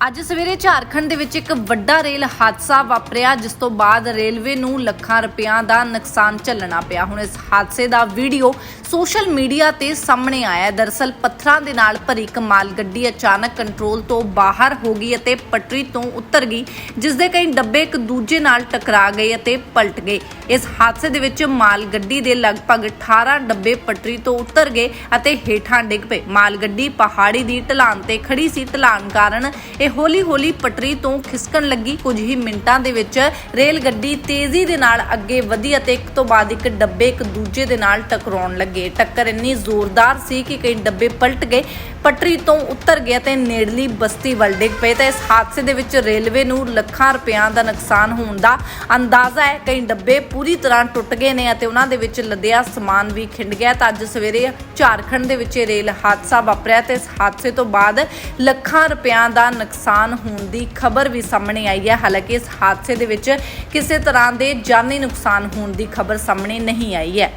ਅੱਜ ਸਵੇਰੇ ਝਾਰਖੰਡ ਦੇ ਵਿੱਚ ਇੱਕ ਵੱਡਾ ਰੇਲ ਹਾਦਸਾ ਵਾਪਰਿਆ, ਜਿਸ ਤੋਂ ਬਾਅਦ ਰੇਲਵੇ ਨੂੰ ਲੱਖਾਂ ਰੁਪਇਆਂ ਦਾ ਨੁਕਸਾਨ ਝੱਲਣਾ ਪਿਆ। ਹੁਣ ਇਸ ਹਾਦਸੇ ਦਾ ਵੀਡੀਓ ਸੋਸ਼ਲ ਮੀਡੀਆ ਤੇ ਸਾਹਮਣੇ ਆਇਆ ਹੈ। ਪੱਥਰਾਂ ਦੇ ਨਾਲ ਭਰੀ ਇੱਕ ਮਾਲ ਗੱਡੀ ਅਚਾਨਕ ਕੰਟਰੋਲ ਤੋਂ ਬਾਹਰ ਹੋ ਗਈ ਅਤੇ ਪਟਰੀ ਤੋਂ ਉਤਰ ਗਈ, ਜਿਸ ਦੇ ਕਈ ਡੱਬੇ ਇੱਕ ਦੂਜੇ ਨਾਲ ਟਕਰਾ ਗਏ ਅਤੇ ਪਲਟ ਗਏ। ਇਸ ਹਾਦਸੇ ਦੇ ਵਿੱਚ ਮਾਲ ਗੱਡੀ ਦੇ ਲਗਭਗ 18 ਡੱਬੇ ਪਟਰੀ ਤੋਂ ਉਤਰ ਗਏ ਅਤੇ ਹੇਠਾਂ ਡਿੱਗ ਪਏ। ਮਾਲ ਗੱਡੀ ਪਹਾੜੀ ਦੀ ਢਲਾਨ ਤੇ ਖੜੀ ਸੀ। ਢਲਾਨ ਕਾਰਨ ਇਹ ਹੌਲੀ-ਹੌਲੀ ਪਟਰੀ ਤੋਂ ਖਿਸਕਣ ਲੱਗੀ। ਕੁਝ ਹੀ ਮਿੰਟਾਂ ਦੇ ਵਿੱਚ ਰੇਲ ਗੱਡੀ ਤੇਜ਼ੀ ਦੇ ਨਾਲ ਅੱਗੇ ਵਧੀ ਅਤੇ ਇੱਕ ਤੋਂ ਬਾਅਦ ਇੱਕ ਡੱਬੇ ਇੱਕ ਦੂਜੇ ਦੇ ਨਾਲ ਟਕਰਾਉਣ ਲੱਗੇ। ਟੱਕਰ ਇੰਨੀ ਜ਼ੋਰਦਾਰ ਸੀ ਕਿ ਕਈ ਡੱਬੇ ਪਲਟ ਗਏ। ਪਟਰੀ ਤੋਂ ਉਤਰ ਗਿਆ ਤੇ ਨੇੜਲੀ ਬਸਤੀ ਵੱਲ ਡਿੱਗ ਪਏ। ਤਾਂ ਇਸ ਹਾਦਸੇ ਦੇ ਵਿੱਚ ਰੇਲਵੇ ਨੂੰ ਲੱਖਾਂ ਰੁਪਇਆਂ ਦਾ ਨੁਕਸਾਨ ਹੋਣ ਦਾ ਅੰਦਾਜ਼ਾ ਹੈ। ਕਈ ਡੱਬੇ ਪੂਰੀ ਤਰ੍ਹਾਂ ਟੁੱਟ ਗਏ ਨੇ ਅਤੇ ਉਹਨਾਂ ਦੇ ਵਿੱਚ ਲੱਦਿਆ ਸਮਾਨ ਵੀ ਖਿੰਡ ਗਿਆ। ਤਾਂ ਅੱਜ ਸਵੇਰੇ ਝਾਰਖੰਡ ਦੇ ਵਿੱਚ ਇਹ ਰੇਲ ਹਾਦਸਾ ਵਾਪਰਿਆ ਤੇ ਇਸ ਹਾਦਸੇ ਤੋਂ ਬਾਅਦ ਲੱਖਾਂ ਰੁਪਇਆਂ ਦਾ ਨੁਕਸਾਨ ਹੋਣ ਦੀ ਖਬਰ ਵੀ ਸਾਹਮਣੇ ਆਈ ਹੈ। ਹਾਲਾਂਕਿ ਇਸ ਹਾਦਸੇ ਦੇ ਵਿੱਚ ਕਿਸੇ ਤਰ੍ਹਾਂ ਦੇ ਜਾਨੀ ਨੁਕਸਾਨ ਹੋਣ ਦੀ ਖਬਰ ਸਾਹਮਣੇ ਨਹੀਂ ਆਈ ਹੈ।